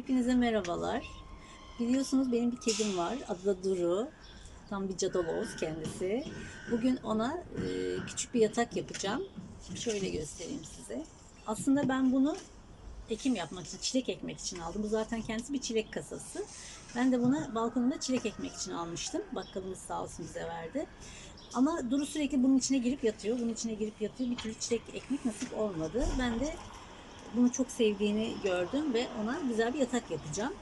Hepinize merhabalar. Biliyorsunuz benim bir kedim var. Adı da Duru. Tam bir cadaloz kendisi. Bugün ona e, küçük bir yatak yapacağım. Şöyle göstereyim size. Aslında ben bunu ekim yapmak için, çilek ekmek için aldım. Bu zaten kendisi bir çilek kasası. Ben de buna balkonumda çilek ekmek için almıştım. Bakkalımız sağ olsun bize verdi. Ama Duru sürekli bunun içine girip yatıyor. Bunun içine girip yatıyor. Bir türlü çilek ekmek nasip olmadı. Ben de bunu çok sevdiğini gördüm ve ona güzel bir yatak yapacağım.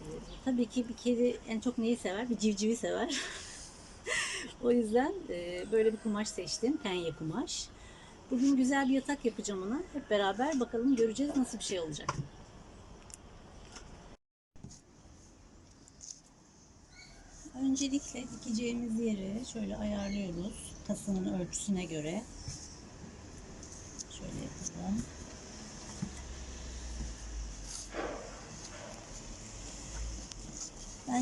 Ee, tabii ki bir kedi en çok neyi sever? Bir civcivi sever. o yüzden e, böyle bir kumaş seçtim. Penye kumaş. Bugün güzel bir yatak yapacağım ona. Hep beraber bakalım göreceğiz nasıl bir şey olacak. Öncelikle dikeceğimiz yeri şöyle ayarlıyoruz. Kasının ölçüsüne göre. Şöyle yapalım.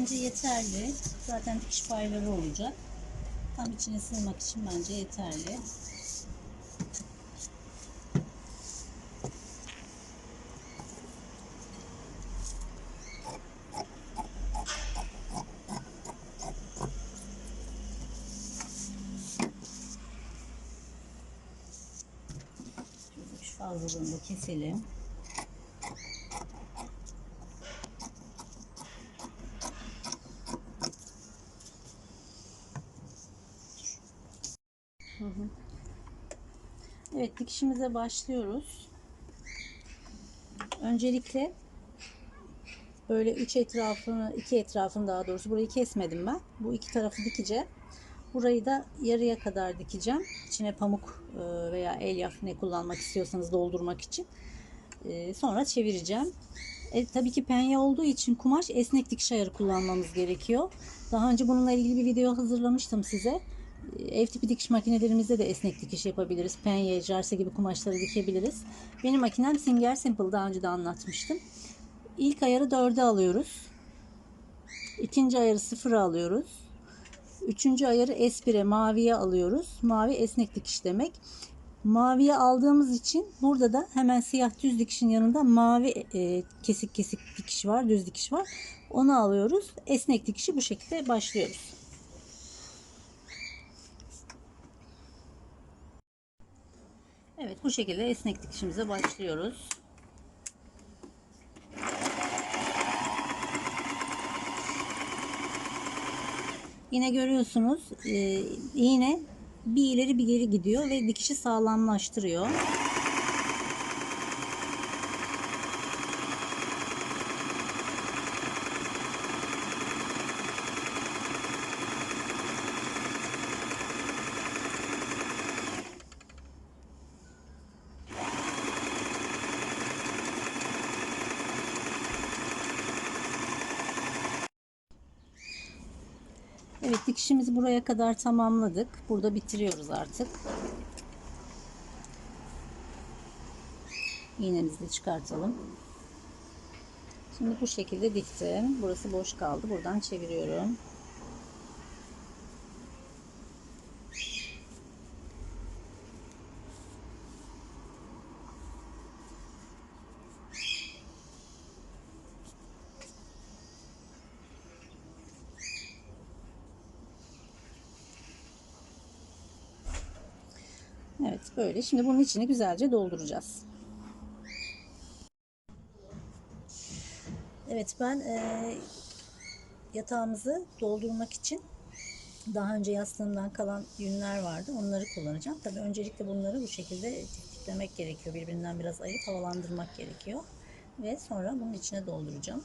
Bence yeterli. Zaten dikiş payları olacak. Tam içine sığmak için bence yeterli. Fazlalığını keselim. Evet dikişimize başlıyoruz. Öncelikle böyle üç etrafını, iki etrafını daha doğrusu burayı kesmedim ben. Bu iki tarafı dikeceğim. Burayı da yarıya kadar dikeceğim. İçine pamuk e, veya elyaf ne kullanmak istiyorsanız doldurmak için. E, Sonra çevireceğim. E, tabii ki penye olduğu için kumaş esnek dikiş ayarı kullanmamız gerekiyor. Daha önce bununla ilgili bir video hazırlamıştım size. Ev tipi dikiş makinelerimizde de esnek dikiş yapabiliriz. Penye, jarse gibi kumaşları dikebiliriz. Benim makinem Singer Simple daha önce de anlatmıştım. İlk ayarı 4'e alıyoruz. İkinci ayarı 0'a alıyoruz. Üçüncü ayarı S1'e maviye alıyoruz. Mavi esnek dikiş demek. Maviye aldığımız için burada da hemen siyah düz dikişin yanında mavi e, kesik kesik dikiş var, düz dikiş var. Onu alıyoruz. Esnek dikişi bu şekilde başlıyoruz. Evet bu şekilde esnek dikişimize başlıyoruz. Yine görüyorsunuz e, iğne bir ileri bir geri gidiyor ve dikişi sağlamlaştırıyor. Dikişimizi buraya kadar tamamladık. Burada bitiriyoruz artık. İğnemizi de çıkartalım. Şimdi bu şekilde diktim. Burası boş kaldı. Buradan çeviriyorum. Evet böyle. Şimdi bunun içini güzelce dolduracağız. Evet ben e, yatağımızı doldurmak için daha önce yastığımdan kalan yünler vardı. Onları kullanacağım. Tabii öncelikle bunları bu şekilde tiftiklemek gerekiyor. Birbirinden biraz ayırıp havalandırmak gerekiyor. Ve sonra bunun içine dolduracağım.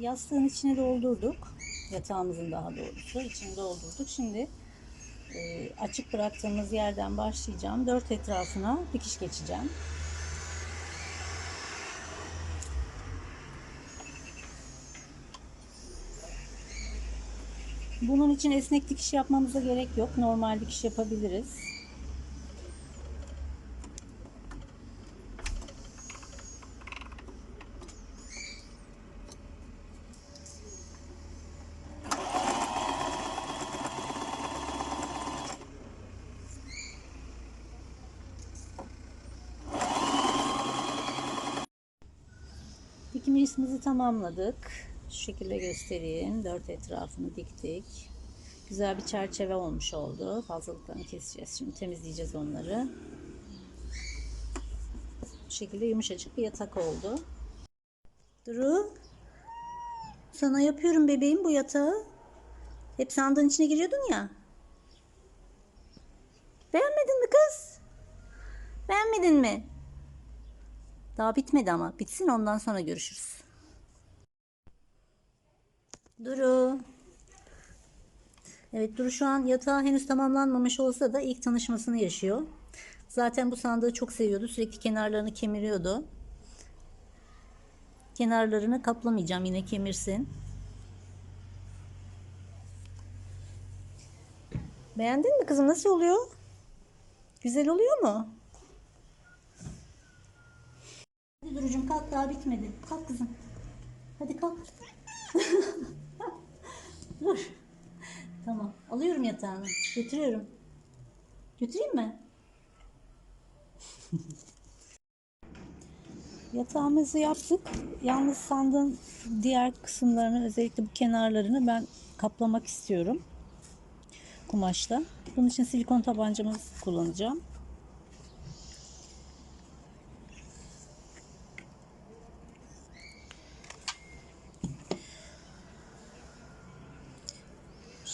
Yastığın içine doldurduk. Yatağımızın daha doğrusu içine doldurduk. Şimdi e, açık bıraktığımız yerden başlayacağım. Dört etrafına dikiş geçeceğim. Bunun için esnek dikiş yapmamıza gerek yok. Normal dikiş yapabiliriz. Cornişimizi tamamladık. Şu şekilde göstereyim. Dört etrafını diktik. Güzel bir çerçeve olmuş oldu. Fazlalıklarını keseceğiz. Şimdi temizleyeceğiz onları. Bu şekilde yumuşacık bir yatak oldu. Duru. Sana yapıyorum bebeğim bu yatağı. Hep sandığın içine giriyordun ya. Beğenmedin mi kız? Beğenmedin mi? Daha bitmedi ama. Bitsin ondan sonra görüşürüz. Duru. Evet Duru şu an yatağı henüz tamamlanmamış olsa da ilk tanışmasını yaşıyor. Zaten bu sandığı çok seviyordu. Sürekli kenarlarını kemiriyordu. Kenarlarını kaplamayacağım. Yine kemirsin. Beğendin mi kızım? Nasıl oluyor? Güzel oluyor mu? Hadi Duru'cum kalk daha bitmedi. Kalk kızım. Hadi kalk. Dur. Tamam. Alıyorum yatağını. Götürüyorum. Götüreyim mi? Yatağımızı yaptık. Yalnız sandığın diğer kısımlarını özellikle bu kenarlarını ben kaplamak istiyorum. Kumaşla. Bunun için silikon tabancamız kullanacağım.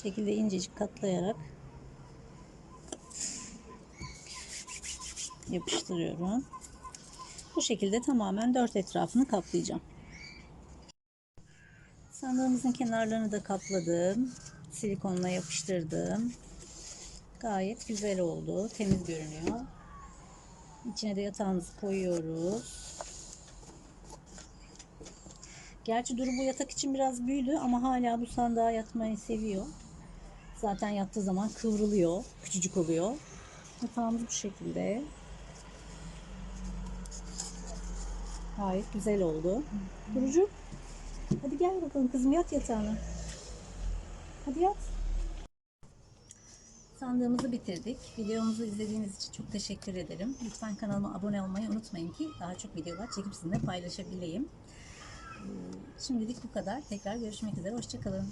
Şekilde incecik katlayarak yapıştırıyorum. Bu şekilde tamamen dört etrafını kaplayacağım. Sandığımızın kenarlarını da kapladım. Silikonla yapıştırdım. Gayet güzel oldu. Temiz görünüyor. İçine de yatağımızı koyuyoruz. Gerçi Duru bu yatak için biraz büyüdü ama hala bu sandığa yatmayı seviyor. Zaten yattığı zaman kıvrılıyor. Küçücük oluyor. Yatağımız bu şekilde. Gayet güzel oldu. Durucu. Hadi gel bakalım kızım yat yatağına. Hadi yat. Sandığımızı bitirdik. Videomuzu izlediğiniz için çok teşekkür ederim. Lütfen kanalıma abone olmayı unutmayın ki daha çok videolar çekip sizinle paylaşabileyim. Ee, Şimdilik bu kadar. Tekrar görüşmek üzere. Hoşçakalın.